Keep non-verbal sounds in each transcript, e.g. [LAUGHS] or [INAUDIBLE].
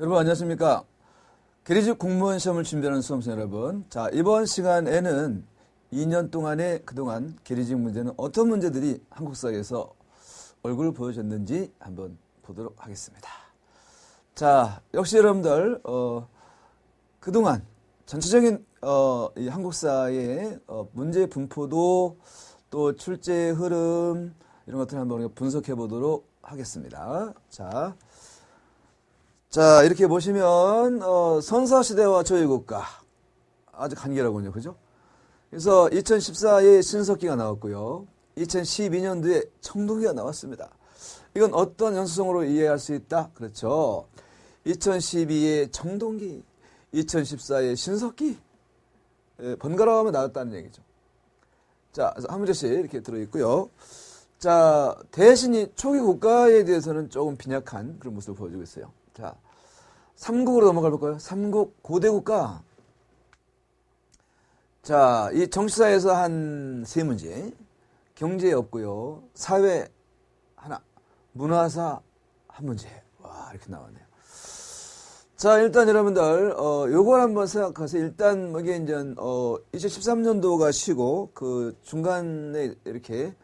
여러분 안녕하십니까? 계리직 공무원 시험을 준비하는 수험생 여러분. 자, 이번 시간에는 2년 동안의 그동안 계리직 문제는 어떤 문제들이 한국 사회에서 얼굴을 보여줬는지 한번 보도록 하겠습니다. 자, 역시 여러분들, 어, 그동안 전체적인, 어, 이 한국 사회의 어, 문제 분포도 또 출제 흐름, 이런 것들을 한번 분석해 보도록 하겠습니다. 자, 자, 이렇게 보시면, 어, 선사시대와 저희국가. 아주 간결하군요. 그죠? 그래서 2014에 신석기가 나왔고요. 2012년도에 청동기가 나왔습니다. 이건 어떤 연수성으로 이해할 수 있다? 그렇죠. 2012에 청동기, 2014에 신석기. 예, 번갈아 가면 나왔다는 얘기죠. 자, 한 문제씩 이렇게 들어있고요. 자, 대신이 초기 국가에 대해서는 조금 빈약한 그런 모습을 보여주고 있어요. 자, 삼국으로 넘어가 볼까요? 삼국 고대 국가. 자, 이 정치사에서 한 세 문제. 경제 없고요. 사회 하나. 문화사 한 문제. 와, 이렇게 나왔네요. 자, 일단 여러분들, 어, 요걸 한번 생각하세요. 일단, 뭐 이게 이제, 어, 2013년도가 쉬고, 그 중간에 이렇게,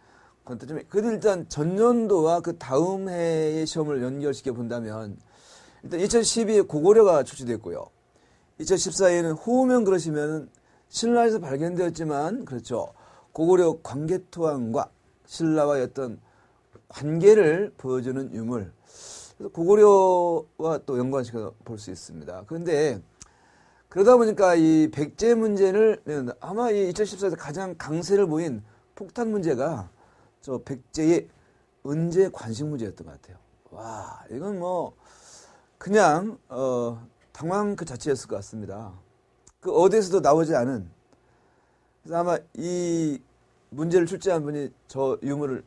좀, 그래도 일단 전년도와 그 다음 해의 시험을 연결시켜 본다면, 일단 2012에 고고려가 출시됐고요. 2014에는 호우면 그러시면 신라에서 발견되었지만, 그렇죠. 고고려 관계토항과 신라와의 어떤 관계를 보여주는 유물. 그래서 고구려와 또 연관시켜 볼 수 있습니다. 그런데 그러다 보니까 이 백제 문제를 아마 이 2014에서 가장 강세를 보인 폭탄 문제가 저 백제의 은제 관식 문제였던 것 같아요. 와, 이건 뭐 그냥 어 당황 그 자체였을 것 같습니다. 그 어디에서도 나오지 않은 그래서 아마 이 문제를 출제한 분이 저 유물을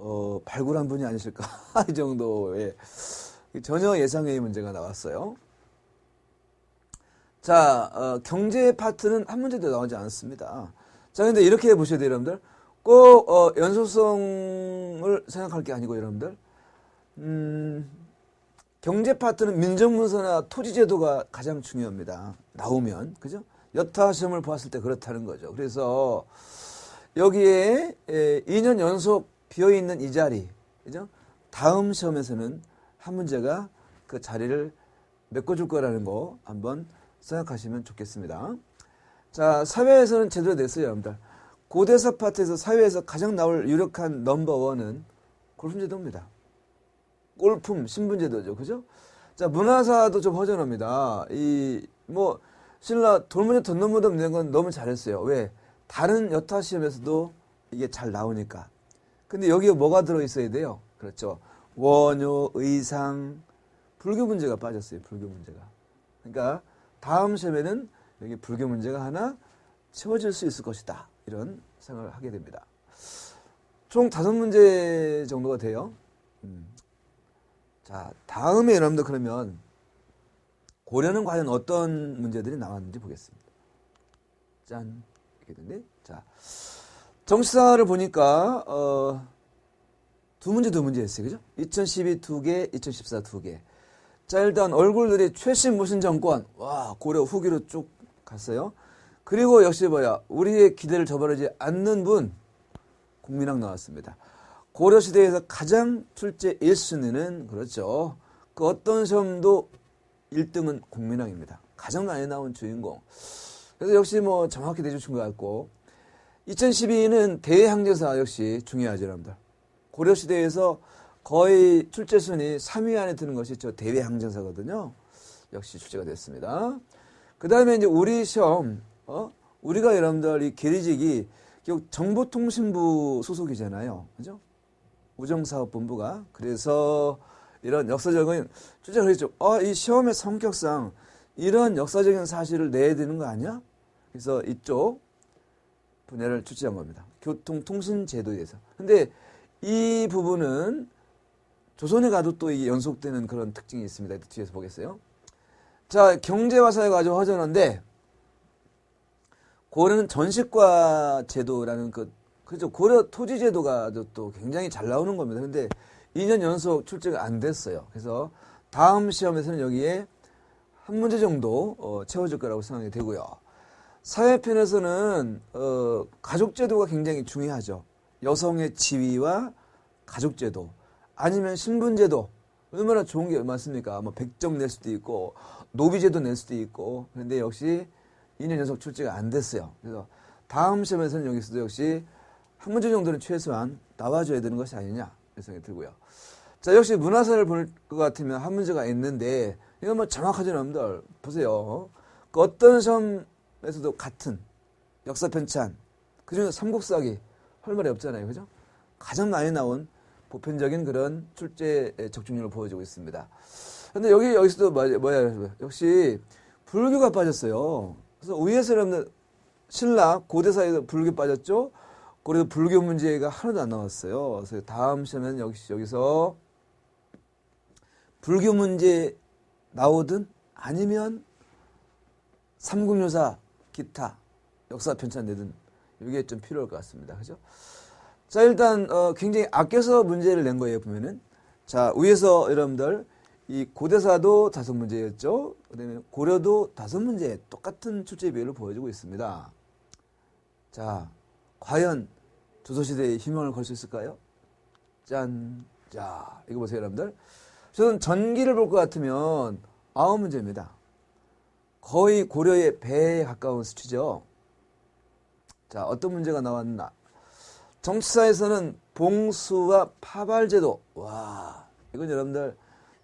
어, 발굴한 분이 아니실까 [LAUGHS] 이 정도의 전혀 예상외의 문제가 나왔어요. 자 어, 경제 파트는 한 문제도 나오지 않습니다. 자 근데 이렇게 보셔야 돼요 여러분들 꼭 어, 연소성을 생각할 게 아니고 여러분들 음, 경제 파트는 민정문서나 토지제도가 가장 중요합니다. 나오면 그죠? 여타 시험을 보았을 때 그렇다는 거죠. 그래서 여기에 2년 연속 비어 있는 이 자리, 그죠? 다음 시험에서는 한 문제가 그 자리를 메꿔줄 거라는 거 한번 생각하시면 좋겠습니다. 자, 사회에서는 제대로 됐어요, 여러분들. 고대사 파트에서 사회에서 가장 나올 유력한 넘버원은 골품제도입니다. 골품, 신분제도죠. 그죠? 자, 문화사도 좀 허전합니다. 이, 뭐, 신라 돌문에 덧넘무덤 낸 건 너무 잘했어요. 왜? 다른 여타 시험에서도 이게 잘 나오니까. 근데 여기에 뭐가 들어있어야 돼요? 그렇죠. 원효, 의상, 불교 문제가 빠졌어요. 불교 문제가. 그러니까 다음 시험에는 여기 불교 문제가 하나 채워질 수 있을 것이다. 이런 생각을 하게 됩니다. 총 다섯 문제 정도가 돼요. 음. 자, 다음에 여러분들 그러면 고려는 과연 어떤 문제들이 나왔는지 보겠습니다. 짠. 이렇게 되네. 자. 정치사를 보니까, 어, 두 문제, 두 문제 했어요. 그죠? 2012 두 개, 2014 두 개. 자, 일단 얼굴들이 최신 무신 정권, 와, 고려 후기로 쭉 갔어요. 그리고 역시 뭐야, 우리의 기대를 저버리지 않는 분, 국민학 나왔습니다. 고려시대에서 가장 출제 1순위는, 그렇죠. 그 어떤 시험도 1등은 국민학입니다. 가장 많이 나온 주인공. 그래서 역시 뭐 정확히 내주신 것 같고, 2012는 대항전사 역시 중요하죠, 여러분들. 고려시대에서 거의 출제순위 3위 안에 드는 것이 저 대외항전사거든요. 역시 출제가 됐습니다. 그 다음에 이제 우리 시험, 어? 우리가 여러분들 이 계리직이 결국 정보통신부 소속이잖아요. 그죠? 우정사업본부가. 그래서 이런 역사적인 출제를 했죠. 아, 이 시험의 성격상 이런 역사적인 사실을 내야 되는 거 아니야? 그래서 이쪽 분야를 출제한 겁니다. 교통통신제도에 대해서. 근데 이 부분은 조선에 가도 또 이게 연속되는 그런 특징이 있습니다. 뒤에서 보겠어요. 자, 경제와 사회가 아주 허전한데, 고려는 전식과 제도라는 그, 그죠. 고려 토지 제도가 또 굉장히 잘 나오는 겁니다. 근데 2년 연속 출제가 안 됐어요. 그래서 다음 시험에서는 여기에 한 문제 정도 어, 채워질 거라고 생각이 되고요. 사회편에서는 어, 가족제도가 굉장히 중요하죠. 여성의 지위와 가족제도 아니면 신분제도 얼마나 좋은 게 많습니까? 뭐 100점 낼 수도 있고 노비제도 낼 수도 있고 그런데 역시 2년 연속 출제가 안 됐어요. 그래서 다음 시험에서는 여기서도 역시 한 문제 정도는 최소한 나와줘야 되는 것이 아니냐 생각이 들고요. 자 역시 문화사를 볼것 같으면 한 문제가 있는데 이건 뭐 정확하지는 않습니다. 보세요. 그 어떤 시험에서도 같은 역사 편찬 그중에 삼국사기 할 말이 없잖아요. 그죠? 가장 많이 나온 보편적인 그런 출제 적중률을 보여주고 있습니다. 근데 여기, 여기서도 뭐야, 뭐야 역시 불교가 빠졌어요. 그래서 여러분들 신라 고대사에도 불교 빠졌죠? 그래도 불교 문제가 하나도 안 나왔어요. 그래서 다음 시험에는 역시 여기서 불교 문제 나오든 아니면 삼국유사 기타 역사 편찬되든 이게 좀 필요할 것 같습니다. 그죠? 자, 일단, 어, 굉장히 아껴서 문제를 낸 거예요, 보면은. 자, 위에서 여러분들, 이 고대사도 다섯 문제였죠? 그 다음에 고려도 다섯 문제, 똑같은 출제 비율을 보여주고 있습니다. 자, 과연 조선시대에 희망을 걸 수 있을까요? 짠. 자, 이거 보세요, 여러분들. 저는 전기를 볼 것 같으면 아홉 문제입니다. 거의 고려의 배에 가까운 수치죠. 자, 어떤 문제가 나왔나? 정치사에서는 봉수와 파발제도. 와, 이건 여러분들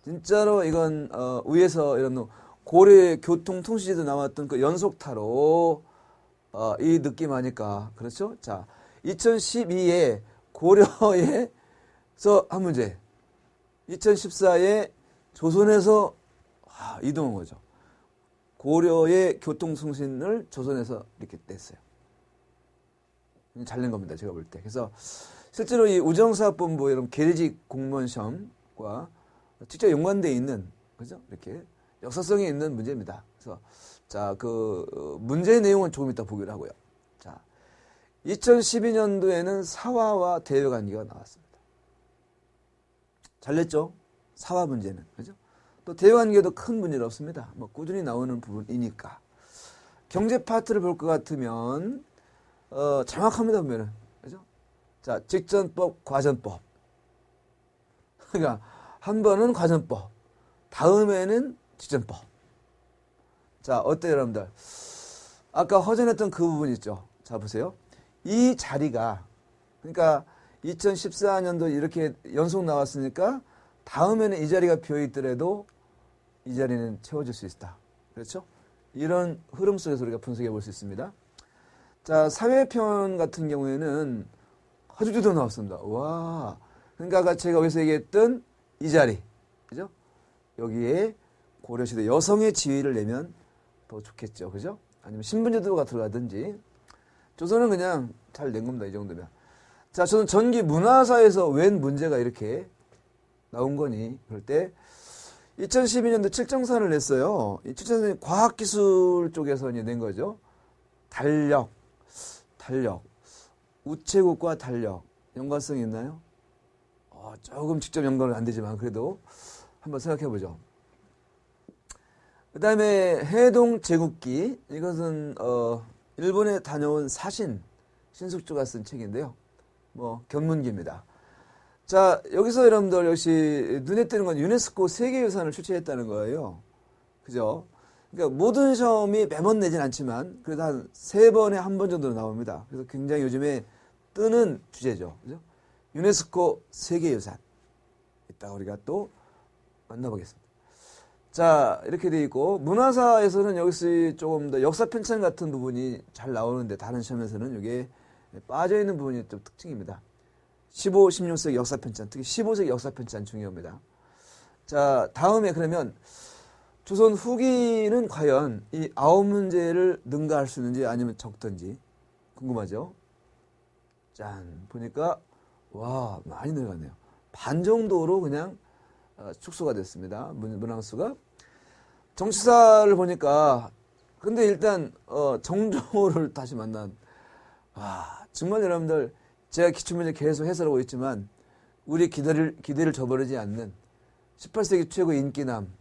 진짜로 이건 어, 위에서 이런 고려의 교통통신제도 나왔던 그 연속타로 어, 이 느낌 아니까 그렇죠? 자, 2012에 고려에서 [LAUGHS] 한 문제, 2014에 조선에서 아, 이동한 거죠. 고려의 교통통신을 조선에서 이렇게 뗐어요. 잘 낸 겁니다. 제가 볼 때. 그래서 실제로 이 우정사업본부 이런 계리직 공무원 시험과 직접 연관되어 있는 그죠? 이렇게 역사성이 있는 문제입니다. 그래서 자, 그 문제의 내용은 조금 이따 보기로 하고요. 자, 2012년도에는 사화와 대외 관계가 나왔습니다. 잘 냈죠? 사화 문제는. 그죠? 또 대외 관계도 큰 문제는 없습니다. 뭐 꾸준히 나오는 부분이니까. 경제 파트를 볼 것 같으면 어, 정확합니다, 보면은. 그죠? 자, 직전법, 과전법. 그러니까, 한 번은 과전법. 다음에는 직전법. 자, 어때요, 여러분들? 아까 허전했던 그 부분 있죠? 자, 보세요. 이 자리가, 그러니까 2014년도 이렇게 연속 나왔으니까 다음에는 이 자리가 비어있더라도 이 자리는 채워질 수 있다. 그렇죠? 이런 흐름 속에서 우리가 분석해 볼 수 있습니다. 자, 사회편 같은 경우에는 허주주도 나왔습니다. 와. 그러니까 제가 여기서 얘기했던 이 자리. 그죠? 여기에 고려시대 여성의 지위를 내면 더 좋겠죠. 그죠? 아니면 신분제도가 들어가든지. 조선은 그냥 잘 낸 겁니다. 이 정도면. 자, 저는 전기 문화사에서 웬 문제가 이렇게 나온 거니? 그럴 때 2012년도 칠정산을 냈어요. 이 칠정산이 과학기술 쪽에서 낸 거죠. 달력, 달력, 우체국과 달력 연관성이 있나요? 어, 조금 직접 연관은 안 되지만 그래도 한번 생각해 보죠. 그 다음에 해동 제국기 이것은 어, 일본에 다녀온 사신 신숙주가 쓴 책인데요. 뭐 견문기입니다. 자 여기서 여러분들 역시 눈에 띄는 건 유네스코 세계유산을 출제했다는 거예요. 그죠? 그러니까 모든 시험이 매번 내진 않지만 그래도 한 세 번에 한 번 정도 나옵니다. 그래서 굉장히 요즘에 뜨는 주제죠. 그죠? 유네스코 세계유산. 이따 우리가 또 만나보겠습니다. 자, 이렇게 돼 있고, 문화사에서는 여기서 조금 더 역사 편찬 같은 부분이 잘 나오는데, 다른 시험에서는 이게 빠져 있는 부분이 좀 특징입니다. 15, 16세기 역사 편찬, 특히 15세기 역사 편찬 중요합니다. 자, 다음에 그러면 조선 후기는 과연 이 아홉 문제를 능가할 수 있는지 아니면 적던지 궁금하죠? 짠 보니까 와 많이 늘어갔네요. 반 정도로 그냥 어, 축소가 됐습니다. 문, 문항수가 정치사를 보니까 근데 일단 어, 정조를 다시 만난 와 정말 여러분들 제가 기출문제 계속 해설하고 있지만 우리 기대를 기대를 저버리지 않는 18세기 최고 인기남